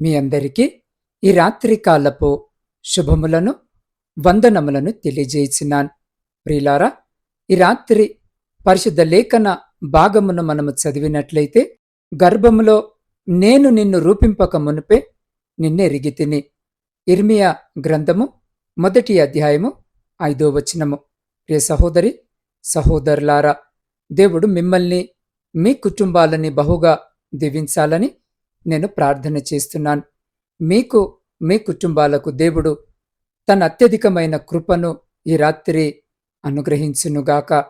మీ అందరికీ ఈ రాత్రి కాలపు శుభములను వందనములను తెలియజేసినాను. ప్రియులారా ఈ రాత్రి పరిశుద్ధ లేఖన భాగమును మనము చదివినట్లయితే గర్భములో నేను నిన్ను రూపింపక మునుపే నిన్నెరిగి తిని. ఇర్మియా గ్రంథము మొదటి అధ్యాయము ఐదో వచనము. ప్రియ సహోదరి సహోదరులారా దేవుడు మిమ్మల్ని మీ కుటుంబాలని బహుగా దీవించాలని నేను ప్రార్థన చేస్తున్నాను. మీకు మీ కుటుంబాలకు దేవుడు తన అత్యధికమైన కృపను ఈ రాత్రి అనుగ్రహించునుగాక.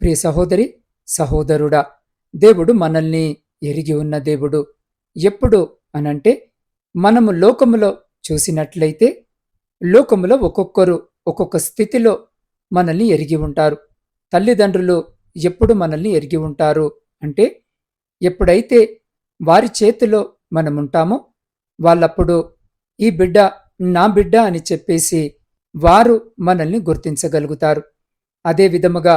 ప్రియ సహోదరి సహోదరుడా దేవుడు మనల్ని ఎరిగి ఉన్న దేవుడు. ఎప్పుడు అనంటే మనము లోకములో చూసినట్లయితే లోకములో ఒక్కొక్కరు ఒక్కొక్క స్థితిలో మనల్ని ఎరిగి ఉంటారు. తల్లిదండ్రులు ఎప్పుడు మనల్ని ఎరిగి ఉంటారు అంటే ఎప్పుడైతే వారి చేతిలో మనముంటామో. వాళ్ళప్పుడు ఈ బిడ్డ నా బిడ్డ అని చెప్పేసి వారు మనల్ని గుర్తించగలుగుతారు. అదే విధముగా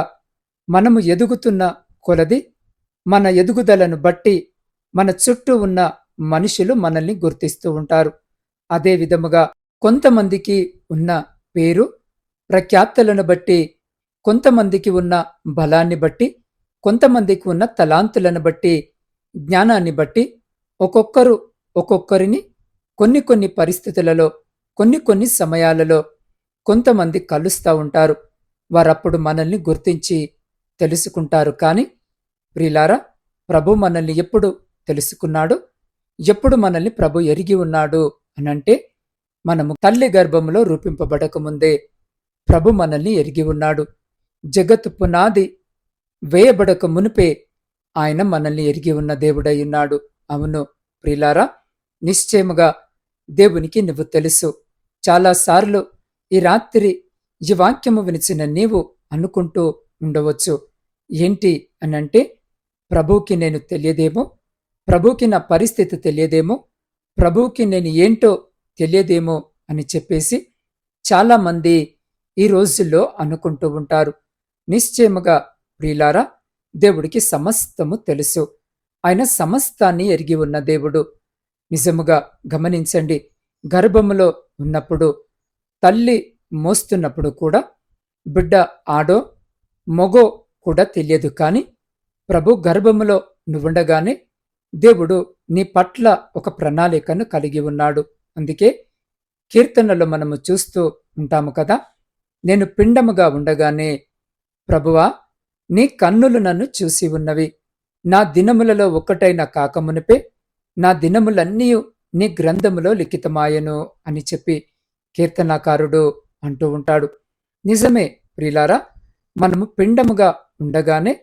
మనము ఎదుగుతున్న కొలది మన ఎదుగుదలను బట్టి మన చుట్టూ ఉన్న మనుషులు మనల్ని గుర్తిస్తూ ఉంటారు. అదే విధముగా కొంతమందికి ఉన్న పేరు ప్రఖ్యాతులను బట్టి కొంతమందికి ఉన్న బలాన్ని బట్టి కొంతమందికి ఉన్న తలాంతులను బట్టి జ్ఞానాన్ని బట్టి ఒక్కొక్కరు ఒక్కొక్కరిని కొన్ని కొన్ని పరిస్థితులలో కొన్ని కొన్ని సమయాలలో కొంతమంది కలుస్తూ ఉంటారు. వారప్పుడు మనల్ని గుర్తించి తెలుసుకుంటారు. కానీ ప్రిలారా ప్రభు మనల్ని ఎప్పుడు తెలుసుకున్నాడు? ఎప్పుడు మనల్ని ప్రభు ఎరిగి ఉన్నాడు? అనంటే మనము తల్లి గర్భంలో రూపింపబడకముందే ప్రభు మనల్ని ఎరిగి ఉన్నాడు. జగత్తు పునాది వేయబడక మునిపే ఆయన మనల్ని ఎరిగి ఉన్న దేవుడై ఉన్నాడు. అవును ప్రిలారా నిశ్చయముగా దేవునికి నువ్వు తెలుసు. చాలాసార్లు ఈ రాత్రి ఈ వాక్యము వినిచిన నీవు అనుకుంటూ ఉండవచ్చు. ఏంటి అనంటే ప్రభువుకి నేను తెలియదేమో ప్రభువుకి నా పరిస్థితి తెలియదేమో ప్రభువుకి నేను ఏంటో తెలియదేమో అని చెప్పేసి చాలామంది ఈ రోజుల్లో అనుకుంటూ ఉంటారు. నిశ్చయముగా ప్రియులారా దేవుడికి సమస్తము తెలుసు. ఆయన సమస్తాన్ని ఎరిగి ఉన్న దేవుడు. నిజముగా గమనించండి గర్భములో ఉన్నప్పుడు తల్లి మోస్తున్నప్పుడు కూడా బిడ్డ ఆడో మొగో కూడా తెలియదు. కానీ ప్రభు గర్భములో నువ్వుండగానే దేవుడు నీ పట్ల ఒక ప్రణాళికను కలిగి ఉన్నాడు. అందుకే కీర్తనలో మనము చూస్తూ ఉంటాము కదా. నేను పిండముగా ఉండగానే ప్రభువా నీ కన్నులు నన్ను చూసి ఉన్నవి. నా దినములలో ఒక్కటైన కాకమునిపే నా దినములన్నీ నీ గ్రంథములో లిఖితమాయను అని చెప్పి కీర్తనాకారుడు అంటూ ఉంటాడు. నిజమే ప్రిలారా మనము పిండముగా ఉండగానే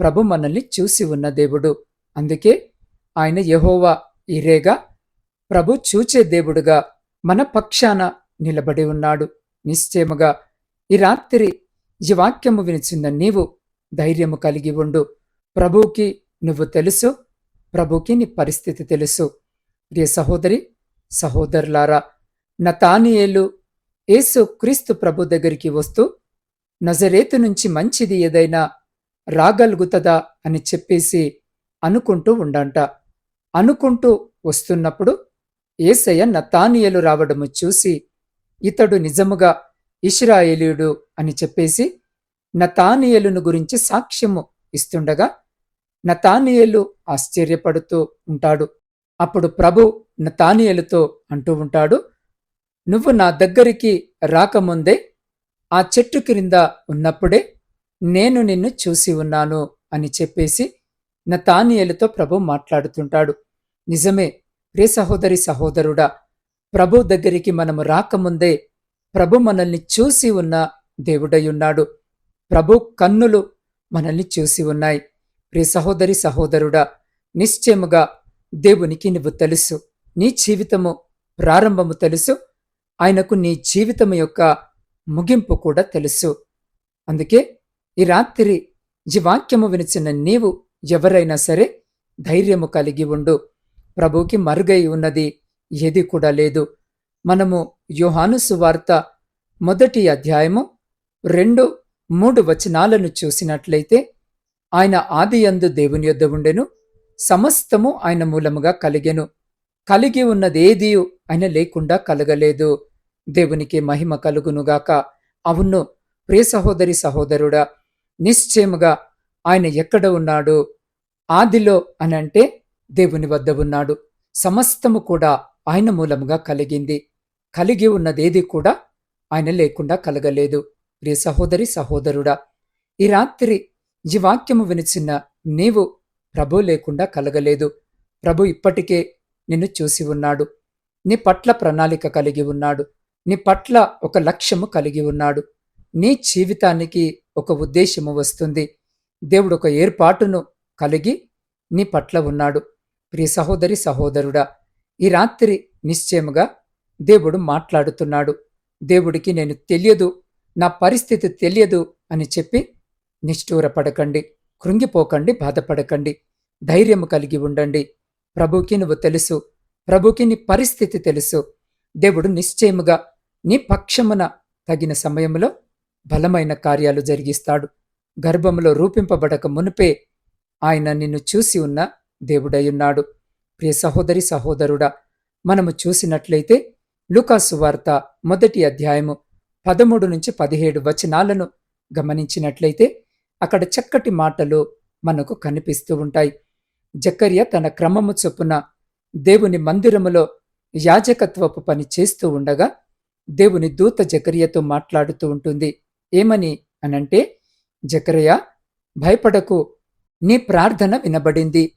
ప్రభు మనల్ని చూసి ఉన్న దేవుడు. అందుకే ఆయన యహోవా ఇరేగా ప్రభు చూచే దేవుడుగా మన పక్షాన నిలబడి ఉన్నాడు. నిశ్చయముగా ఈ రాత్రి ఈ వాక్యము వినిచిన నీవు ధైర్యము కలిగి ఉండు. ప్రభువుకి నువ్వు తెలుసు. ప్రభుకి నీ పరిస్థితి తెలుసు. ప్రియ సహోదరి సహోదరులారా నతానియేలు యేసు క్రీస్తు ప్రభు దగ్గరికి వస్తూ నజరేతు నుంచి మంచిది ఏదైనా రాగలుగుతదా అని చెప్పేసి అనుకుంటూ ఉండంట. అనుకుంటూ వస్తున్నప్పుడు ఏసయ్య నతానియలు రావడము చూసి ఇతడు నిజముగా ఇష్రాయేలీయుడు అని చెప్పేసి నతానియలును గురించి సాక్ష్యము ఇస్తుండగా నతానియలు ఆశ్చర్యపడుతూ ఉంటాడు. అప్పుడు ప్రభు నతానియలుతో అంటూ ఉంటాడు నువ్వు నా దగ్గరికి రాకముందే ఆ చెట్టు క్రింద ఉన్నప్పుడే నేను నిన్ను చూసి ఉన్నాను అని చెప్పేసి నతానియలుతో ప్రభు మాట్లాడుతుంటాడు. నిజమే ప్రే సహోదరి సహోదరుడా ప్రభు దగ్గరికి మనము రాకముందే ప్రభు మనల్ని చూసి ఉన్న దేవుడయ్యున్నాడు ప్రభు కన్నులు మనల్ని చూసి ఉన్నాయి. ప్రియ సహోదరి సహోదరుడా నిశ్చయముగా దేవునికి నువ్వు తెలుసు. నీ జీవితము ప్రారంభము తెలుసు. ఆయనకు నీ జీవితము యొక్క ముగింపు కూడా తెలుసు. అందుకే ఈ రాత్రి ఈ వాక్యము వినిచిన నీవు ఎవరైనా సరే ధైర్యము కలిగి ఉండు. ప్రభుకి మరుగై ఉన్నది ఏది కూడా లేదు. మనము యోహాను సువార్త మొదటి అధ్యాయము రెండు మూడు వచనాలను చూసినట్లయితే ఆయన ఆదియందు దేవుని యొద్ద ఉండెను సమస్తము ఆయన మూలముగా కలిగెను. కలిగి ఉన్నదేది ఆయన లేకుండా కలగలేదు. దేవునికి మహిమ కలుగునుగాక. అవును ప్రియ సహోదరి సహోదరుడా నిశ్చయముగా ఆయన ఎక్కడ ఉన్నాడు? ఆదిలో అనంటే దేవుని వద్ద ఉన్నాడు. సమస్తము కూడా ఆయన మూలముగా కలిగింది. కలిగి ఉన్నదేది కూడా ఆయన లేకుండా కలగలేదు. ప్రియ సహోదరి సహోదరుడా ఈ రాత్రి ఈ వాక్యము వినిచిన నీవు ప్రభు లేకుండా కలగలేదు. ప్రభు ఇప్పటికే నిన్ను చూసి ఉన్నాడు. నీ పట్ల ప్రణాళిక కలిగి ఉన్నాడు. నీ పట్ల ఒక లక్ష్యము కలిగి ఉన్నాడు. నీ జీవితానికి ఒక ఉద్దేశము వస్తుంది. దేవుడు ఒక ఏర్పాటును కలిగి నీ పట్ల ఉన్నాడు. ప్రియ సహోదరి సహోదరుడా ఈ రాత్రి నిశ్చయముగా దేవుడు మాట్లాడుతున్నాడు. దేవుడికి నేను తెలియదు నా పరిస్థితి తెలియదు అని చెప్పి నిష్ఠూరపడకండి కృంగిపోకండి బాధపడకండి. ధైర్యము కలిగి ఉండండి. ప్రభుకి నువ్వు తెలుసు. ప్రభుకి నీ పరిస్థితి తెలుసు. దేవుడు నిశ్చయముగా నీ పక్షమున తగిన సమయంలో బలమైన కార్యాలు జరిగిస్తాడు. గర్భములో రూపింపబడక మునుపే ఆయన నిన్ను చూసి ఉన్న దేవుడయ్యున్నాడు. ప్రియ సహోదరి సహోదరుడా మనము చూసినట్లయితే లూకాసు వార్త మొదటి అధ్యాయము పదమూడు నుంచి పదిహేడు వచనాలను గమనించినట్లయితే అక్కడ చక్కటి మాటలు మనకు కనిపిస్తూ ఉంటాయి. జకర్య తన క్రమము చొప్పున దేవుని మందిరములో యాజకత్వపు పని చేస్తూ ఉండగా దేవుని దూత జకర్యతో మాట్లాడుతూ ఉంటుంది. ఏమని అనంటే జకరయ భయపడకు నీ ప్రార్థన వినబడింది.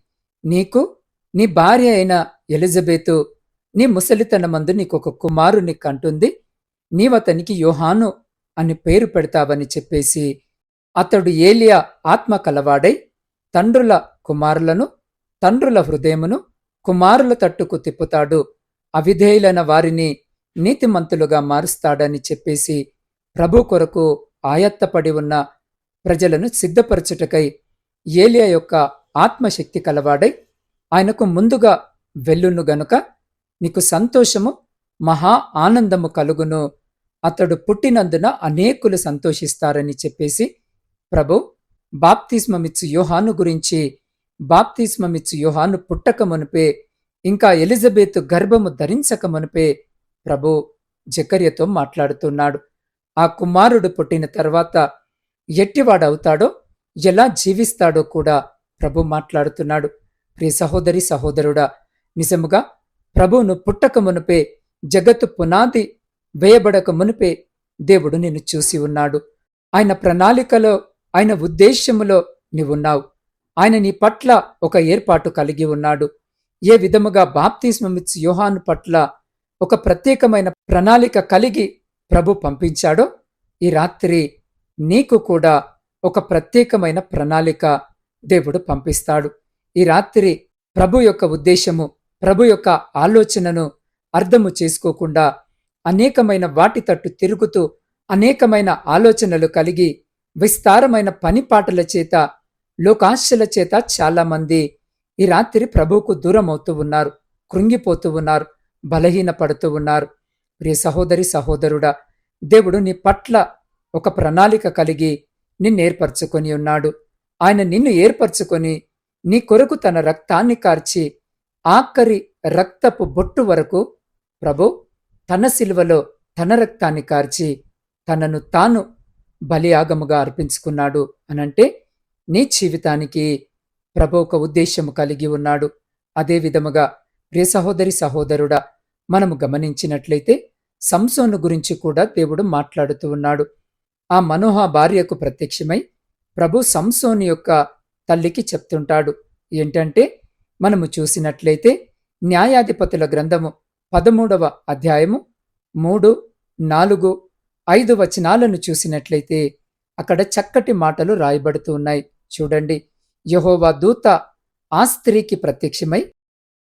నీకు నీ భార్య అయిన ఎలిజబెతు నీ ముసలితనమందు నీకొక కుమారుని కంటుంది. నీవతనికి యోహాను అని పేరు పెడతావని చెప్పేసి అతడు ఏలియా ఆత్మ కలవాడై తండ్రుల కుమారులను తండ్రుల హృదయమును కుమారుల తట్టుకు తిప్పుతాడు. అవిధేయులైన వారిని నీతిమంతులుగా మారుస్తాడని చెప్పేసి ప్రభు కొరకు ఆయత్తపడి ఉన్న ప్రజలను సిద్ధపరచుటకై ఏలియా యొక్క ఆత్మశక్తి కలవాడై ఆయనకు ముందుగా వెళ్ళును గనుక నీకు సంతోషము మహా ఆనందము కలుగును. అతడు పుట్టినందున అనేకులు సంతోషిస్తారని చెప్పేసి ప్రభు బాప్తిస్మమిచ్చు యోహాను గురించి బాప్తిస్మమిచ్చు యోహాను పుట్టక మునిపే ఇంకా ఎలిజబెత్ గర్భము ధరించక మునిపే ప్రభు జకర్యతో మాట్లాడుతున్నాడు. ఆ కుమారుడు పుట్టిన తర్వాత ఎట్టివాడవుతాడో ఎలా జీవిస్తాడో కూడా ప్రభు మాట్లాడుతున్నాడు. ప్రియ సహోదరి సహోదరుడా నిజముగా ప్రభువును పుట్టకమునుపే జగత్తు పునాది వేయబడక మునుపే దేవుడు నిన్ను చూసి ఉన్నాడు. ఆయన ప్రణాళికలో ఆయన ఉద్దేశ్యములో నీవున్నావు. ఆయన నీ పట్ల ఒక ఏర్పాటు కలిగి ఉన్నాడు. ఏ విధముగా బాప్తిస్మమిచ్చు యోహాను పట్ల ఒక ప్రత్యేకమైన ప్రణాళిక కలిగి ప్రభు పంపించాడో ఈ రాత్రి నీకు కూడా ఒక ప్రత్యేకమైన ప్రణాళిక దేవుడు పంపిస్తాడు. ఈ రాత్రి ప్రభు యొక్క ఉద్దేశము ప్రభు యొక్క ఆలోచనను అర్థము చేసుకోకుండా అనేకమైన వాటి తట్టు తిరుగుతూ అనేకమైన ఆలోచనలు కలిగి విస్తారమైన పనిపాటల చేత లోకాశల చేత చాలామంది ఈ రాత్రి ప్రభువుకు దూరం అవుతూ ఉన్నారు కృంగిపోతూ ఉన్నారు బలహీనపడుతూ ఉన్నారు. ప్రియ సహోదరి సహోదరుడా దేవుడు నీ పట్ల ఒక ప్రణాళిక కలిగి నిన్ను ఏర్పరచుకొని ఉన్నాడు. ఆయన నిన్ను ఏర్పరచుకొని నీ కొరకు తన రక్తాన్ని కార్చి ఆఖరి రక్తపు బొట్టు వరకు ప్రభు తన శిలువలో తన రక్తాన్ని కార్చి తనను తాను బలియాగముగా అర్పించుకున్నాడు అనంటే నీ జీవితానికి ప్రభు ఒక ఉద్దేశము కలిగి ఉన్నాడు. అదే విధముగా ప్రియ సహోదరి సహోదరుడా మనము గమనించినట్లయితే సంసోను గురించి కూడా దేవుడు మాట్లాడుతూ ఉన్నాడు. ఆ మనోహ భార్యకు ప్రత్యక్షమై ప్రభు సంసోని యొక్క తల్లికి చెప్తుంటాడు. ఏంటంటే మనము చూసినట్లయితే న్యాయాధిపతుల గ్రంథము పదమూడవ అధ్యాయము మూడు నాలుగు ఐదు వచనాలను చూసినట్లయితే అక్కడ చక్కటి మాటలు రాయబడుతూ ఉన్నాయి. చూడండి. యహోవా దూత ఆ స్త్రీకి ప్రత్యక్షమై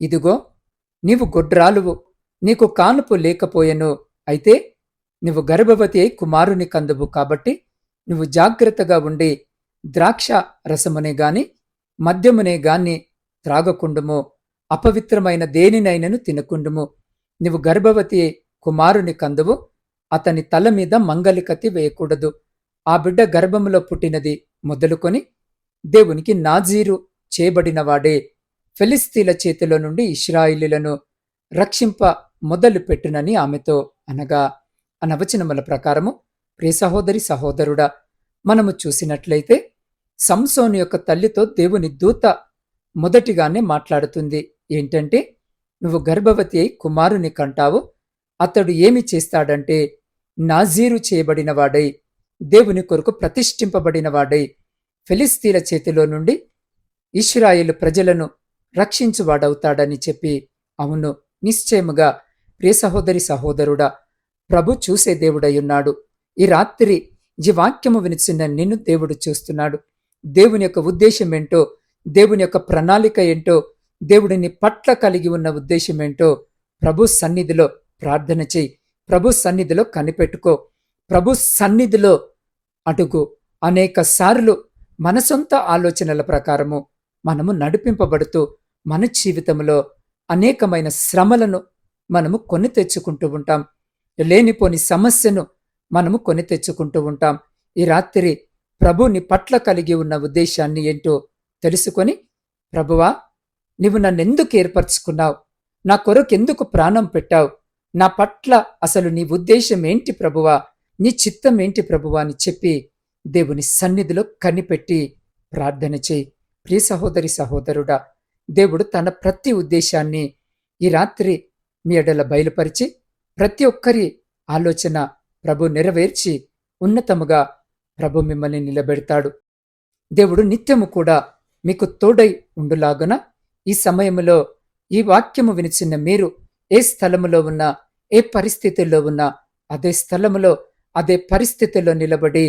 ఇదిగో నీవు గొడ్రాలువు నీకు కానుపు లేకపోయెను. అయితే నువ్వు గర్భవతి అయి కుమారుని కందువు కాబట్టి నువ్వు జాగ్రత్తగా ఉండి ద్రాక్ష రసమునే గాని మద్యమునే గాని త్రాగకుండుము. అపవిత్రమైన దేనినైనను తినకుండుము. నువ్వు గర్భవతి కుమారుని కందువు అతని తల మీద మంగలికత్తి వేయకూడదు. ఆ బిడ్డ గర్భములో పుట్టినది మొదలుకొని దేవునికి నాజీరు చేయబడినవాడే. ఫిలిస్తీన్ల చేతిలో నుండి ఇస్రాయిలీలను రక్షింప మొదలు పెట్టునని ఆమెతో అనగా అనవచనముల ప్రకారము ప్రియ సహోదరి సహోదరుడా మనము చూసినట్లయితే సంసోను యొక్క తల్లితో దేవుని దూత మొదటిగానే మాట్లాడుతుంది. ఏంటంటే నువ్వు గర్భవతి అయి కుమారుని కంటావు. అతడు ఏమి చేస్తాడంటే నాజీరు చేయబడినవాడై దేవుని కొరకు ప్రతిష్ఠింపబడినవాడై ఫిలిస్తీల చేతిలో నుండి ఇస్రాయేలు ప్రజలను రక్షించువాడవుతాడని చెప్పి అవును నిశ్చయముగా ప్రియ సహోదరి సహోదరుడా ప్రభు చూసే దేవుడయ్యున్నాడు ఈ రాత్రి ఈ వాక్యము వినిచిన నిన్ను దేవుడు చూస్తున్నాడు. దేవుని యొక్క ఉద్దేశం ఏంటో దేవుని యొక్క ప్రణాళిక ఏంటో దేవుడిని పట్ల కలిగి ఉన్న ఉద్దేశం ఏంటో ప్రభు సన్నిధిలో ప్రార్థన చేయి. ప్రభు సన్నిధిలో కనిపెట్టుకో. ప్రభు సన్నిధిలో అడుగు. అనేక సార్లు మన సొంత ఆలోచనల ప్రకారము మనము నడిపింపబడుతూ మన జీవితంలో అనేకమైన శ్రమలను మనము కొని తెచ్చుకుంటూ ఉంటాం. లేనిపోని సమస్యను మనము కొని తెచ్చుకుంటూ ఉంటాం. ఈ రాత్రి ప్రభుని పట్ల కలిగి ఉన్న ఉద్దేశాన్ని ఏంటో తెలుసుకొని ప్రభువా నీవు నన్నెందుకు ఏర్పరచుకున్నావు? నా కొరకెందుకు ప్రాణం పెట్టావు? నా పట్ల అసలు నీ ఉద్దేశం ఏంటి ప్రభువా? నీ చిత్తం ఏంటి ప్రభువా అని చెప్పి దేవుని సన్నిధిలో కనిపెట్టి ప్రార్థన చేయి. ప్రియ సహోదరి సహోదరుడా దేవుడు తన ప్రతి ఉద్దేశాన్ని ఈ రాత్రి మీ ఎడల బయలుపరిచి ప్రతి ఒక్కరి ఆలోచన ప్రభు నెరవేర్చి ఉన్నతముగా ప్రభు మిమ్మల్ని నిలబెడతాడు. దేవుడు నిత్యము కూడా మీకు తోడై ఉండులాగున ఈ సమయంలో ఈ వాక్యము వినిచిన మీరు ఏ స్థలములో ఉన్నా ఏ పరిస్థితుల్లో ఉన్నా అదే స్థలములో అదే పరిస్థితిలో నిలబడి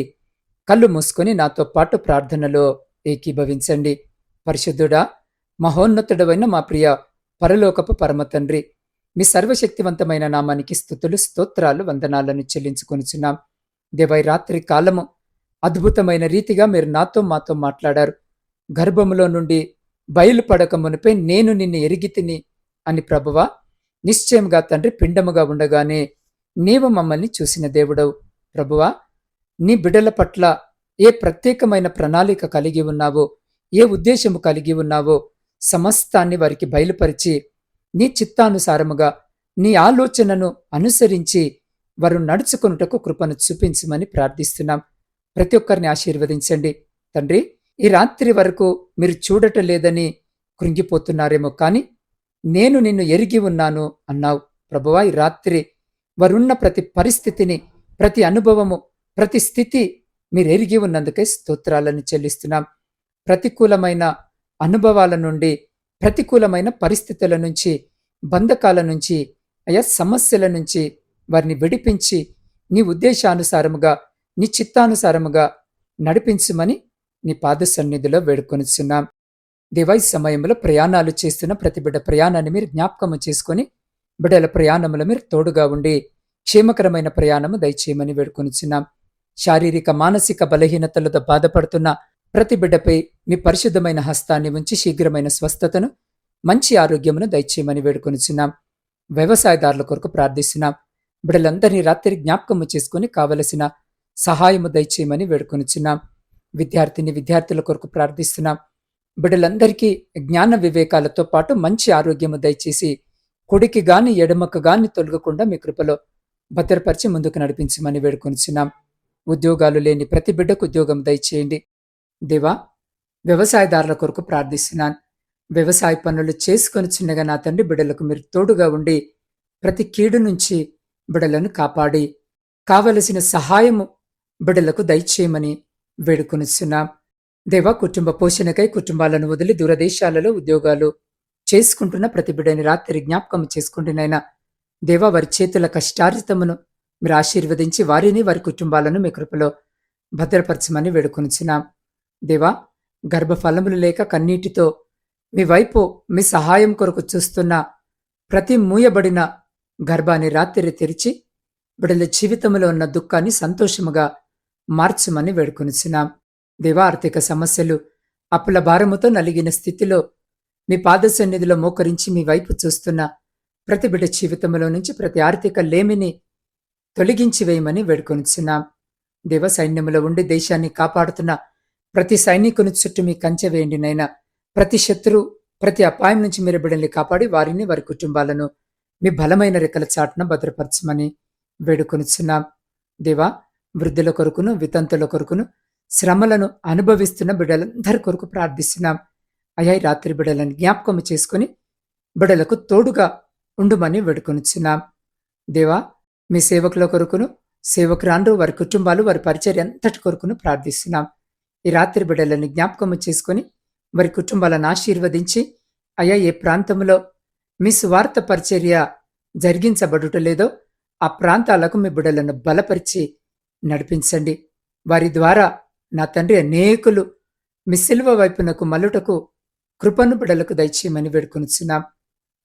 కళ్ళు మూసుకొని నాతో పాటు ప్రార్థనలో ఏకీభవించండి. పరిశుద్ధుడా మహోన్నతుడవైన మా ప్రియ పరలోకపు పరమతండ్రి మీ సర్వశక్తివంతమైన నామానికి స్థుతులు స్తోత్రాలు వందనాలను చెల్లించుకొనిచున్నాం. దేవై రాత్రి కాలము అద్భుతమైన రీతిగా మీరు నాతో మాతో మాట్లాడారు. గర్భములో నుండి బయలుపడక మునిపై నేను నిన్ను ఎరిగి తిని అని ప్రభువా నిశ్చయంగా తండ్రి పిండముగా ఉండగానే నీవు మమ్మల్ని చూసిన దేవుడవు. ప్రభువా నీ బిడ్డల పట్ల ఏ ప్రత్యేకమైన ప్రణాళిక కలిగి ఉన్నావో ఏ ఉద్దేశము కలిగి ఉన్నావో సమస్తాన్ని వారికి బయలుపరిచి నీ చిత్తానుసారముగా నీ ఆలోచనను అనుసరించి వారు నడుచుకొనుటకు కృపను చూపించమని ప్రార్థిస్తున్నాం. ప్రతి ఒక్కరిని ఆశీర్వదించండి. తండ్రి ఈ రాత్రి వరకు మీరు చూడటం లేదని కృంగిపోతున్నారేమో కానీ నేను నిన్ను ఎరిగి ఉన్నాను అన్నావు. ప్రభువా ఈ రాత్రి వారున్న ప్రతి పరిస్థితిని ప్రతి అనుభవము ప్రతి స్థితి మీరు ఎరిగి ఉన్నందుకే స్తోత్రాలను చెల్లిస్తున్నాం. ప్రతికూలమైన అనుభవాల నుండి ప్రతికూలమైన పరిస్థితుల నుంచి బంధకాల నుంచి అయా సమస్యల నుంచి వారిని విడిపించి నీ ఉద్దేశానుసారముగా నీ చిత్తానుసారముగా నడిపించమని నీ పాద సన్నిధిలో వేడుకొనిచున్నాం. దివై సమయంలో ప్రయాణాలు చేస్తున్న ప్రతి బిడ్డ ప్రయాణాన్ని మీరు జ్ఞాపకము చేసుకొని బిడ్డల ప్రయాణంలో మీరు తోడుగా ఉండి క్షేమకరమైన ప్రయాణము దయచేయమని వేడుకొనిచున్నాం. శారీరక మానసిక బలహీనతలతో బాధపడుతున్న ప్రతి బిడ్డపై మీ పరిశుద్ధమైన హస్తాన్ని ఉంచి శీఘ్రమైన స్వస్థతను మంచి ఆరోగ్యమును దయచేయమని వేడుకొనిచున్నాం. వ్యవసాయదారుల కొరకు ప్రార్థిస్తున్నాం. బిడ్డలందరినీ రాత్రి జ్ఞాపకము చేసుకుని కావలసిన సహాయము దయచేయమని వేడుకొనిచున్నాం. విద్యార్థిని విద్యార్థుల కొరకు ప్రార్థిస్తున్నాం. బిడ్డలందరికీ జ్ఞాన వివేకాలతో పాటు మంచి ఆరోగ్యము దయచేసి కుడికి గాని ఎడమకు గాని తొలగకుండా మీ కృపలో భద్రపరిచి ముందుకు నడిపించమని వేడుకొనిచున్నాం. ఉద్యోగాలు లేని ప్రతి బిడ్డకు ఉద్యోగం దయచేయండి. దేవా వ్యవసాయదారుల కొరకు ప్రార్థిస్తున్నాను. వ్యవసాయ పనులు చేసుకొని చిన్నగా నా తండ్రి బిడ్డలకు మీరు తోడుగా ఉండి ప్రతి కీడు నుంచి బిడలను కాపాడి కావలసిన సహాయము బిడలకు దయచేయమని వేడుకొనిస్తున్నాం దేవా కుటుంబ పోషణకై కుటుంబాలను వదిలి దూరదేశాలలో ఉద్యోగాలు చేసుకుంటున్న ప్రతి బిడని రాత్రి జ్ఞాపకం చేసుకుంటున్నైనా దేవా వారి చేతుల కష్టార్జితమును మీరు ఆశీర్వదించి వారిని వారి కుటుంబాలను మీ కృపలో భద్రపరచమని వేడుకొనిచున్నాం. దేవా గర్భఫలములు లేక కన్నీటితో మీ వైపు మీ సహాయం కొరకు చూస్తున్న ప్రతి మూయబడిన గర్భాన్ని రాత్రి తెరిచి బిడల జీవితంలో ఉన్న దుఃఖాన్ని సంతోషముగా మార్చమని వేడుకొనిచున్నాం దేవా ఆర్థిక సమస్యలు అప్పుల భారముతో నలిగిన స్థితిలో మీ పాద సన్నిధిలో మోకరించి మీ వైపు చూస్తున్న. ప్రతి బిడ్డ జీవితంలో నుంచి ప్రతి ఆర్థిక లేమిని తొలగించి వేయమని వేడుకొనిచున్నాం. దేవ సైన్యములో ఉండి దేశాన్ని కాపాడుతున్న. ప్రతి సైనికుని చుట్టూ మీ కంచె వేయండి నైనా ప్రతి శత్రు ప్రతి అపాయం నుంచి మీరు బిడ్డల్ని కాపాడి వారిని వారి కుటుంబాలను మీ బలమైన రెక్కల చాటున భద్రపరచమని వేడుకొనిచున్నాం. దేవా వృద్ధుల కొరకును వితంతుల కొరకును శ్రమలను అనుభవిస్తున్న బిడ్డలందరి కొరకు ప్రార్థిస్తున్నాం. అయ్యా రాత్రి బిడ్డలను జ్ఞాపకం చేసుకుని బిడ్డలకు తోడుగా ఉండుమని వేడుకొనిచ్చున్నాం దేవా మీ సేవకుల కొరకును సేవకురాండ్రు వారి కుటుంబాలు వారి పరిచర్య అంతటి కొరకును ప్రార్థిస్తున్నాం. ఈ రాత్రి బిడ్డలను జ్ఞాపకం చేసుకుని వారి కుటుంబాలను ఆశీర్వదించి అయ్యా ఏ ప్రాంతంలో మీ స్వార్థ పరిచర్య జరిగించబడుటలేదో ఆ ప్రాంతాలకు మీ బిడ్డలను బలపరిచి నడిపించండి. వారి ద్వారా నా తండ్రి అనేకులు మీ సిల్వ వైపునకు మల్లుటకు కృపను బిడలకు దయచేయమని వేడుకొనిచున్నాం.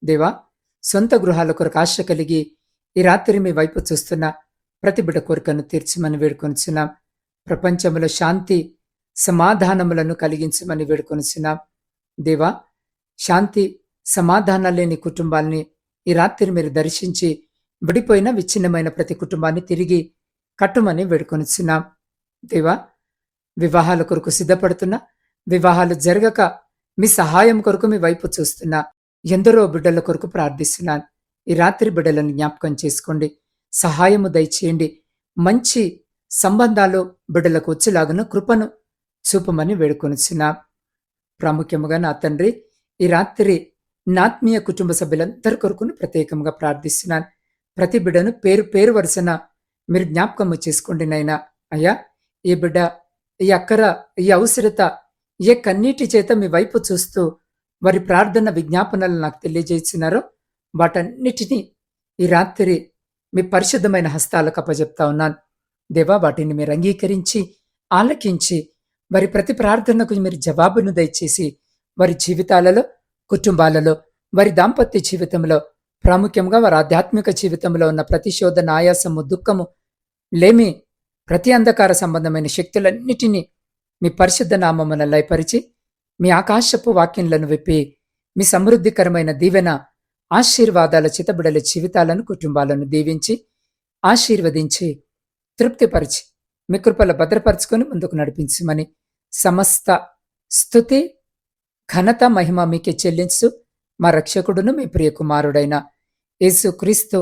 దేవా సొంత గృహాల కొరకు ఆశ కలిగి ఈ రాత్రి మీ వైపు చూస్తున్న ప్రతి బిడ కోరికను తీర్చమని వేడుకొనిచున్నాం. ప్రపంచంలో శాంతి సమాధానములను కలిగించమని వేడుకొనిచున్నాం. దేవా శాంతి సమాధానాలు లేని కుటుంబాల్ని ఈ రాత్రి మీరు దర్శించి విడిపోయిన విచ్ఛిన్నమైన ప్రతి కుటుంబాన్ని తిరిగి కట్టుమని వేడుకొనిచున్నాం. దేవా వివాహాల కొరకు సిద్ధపడుతున్నా వివాహాలు జరగక మీ సహాయం కొరకు మీ వైపు చూస్తున్నా. ఎందరో బిడ్డల కొరకు ప్రార్థిస్తున్నాను. ఈ రాత్రి బిడ్డలను జ్ఞాపకం చేసుకోండి. సహాయము దయచేయండి. మంచి సంబంధాలు బిడ్డలకు వచ్చేలాగున కృపను చూపమని వేడుకొనిచున్నా. ప్రాముఖ్యముగా నా తండ్రి ఈ రాత్రి నాత్మీయ కుటుంబ సభ్యులందరి కొరకును ప్రత్యేకంగా ప్రార్థిస్తున్నాను. ప్రతి బిడ్డను పేరు పేరు వరుసన మీరు జ్ఞాపకము చేసుకోండి నైనా అయ్యా ఈ బిడ్డ ఈ అక్కర ఈ అవసరత ఏ కన్నీటి చేత మీ వైపు చూస్తూ వారి ప్రార్థన విజ్ఞాపనలు నాకు తెలియజేస్తున్నారో. వాటన్నిటినీ ఈ రాత్రి మీ పరిశుద్ధమైన హస్తాలకు అప్పజెప్తా ఉన్నాను. దేవా వాటిని మీరు అంగీకరించి ఆలకించి వారి ప్రతి ప్రార్థనకు మీరు జవాబును దయచేసి వారి జీవితాలలో కుటుంబాలలో వారి దాంపత్య జీవితంలో ప్రాముఖ్యంగా వారి ఆధ్యాత్మిక జీవితంలో ఉన్న ప్రతిశోధన ఆయాసము దుఃఖము లేమి ప్రతి అంధకార సంబంధమైన శక్తులన్నిటినీ మీ పరిశుద్ధ నామమున లయపరిచి మీ ఆకాశపు వాక్యంలను విప్పి మీ సమృద్ధికరమైన దీవెన ఆశీర్వాదాల చితబిడల జీవితాలను కుటుంబాలను దీవించి ఆశీర్వదించి తృప్తిపరిచి మీ కృపల భద్రపరచుకొని ముందుకు నడిపించమని సమస్త స్థుతి ఘనత మహిమ మీకే చెల్లించు మా రక్షకుడును మీ ప్రియ కుమారుడైన యేసు క్రీస్తు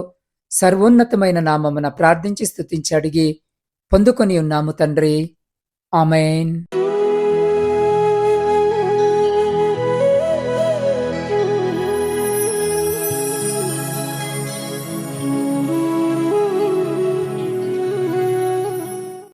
సర్వోన్నతమైన నామమున ప్రార్థించి స్థుతించి అడిగి పొందుకొని ఉన్నాము తండ్రి. ఆమెన్.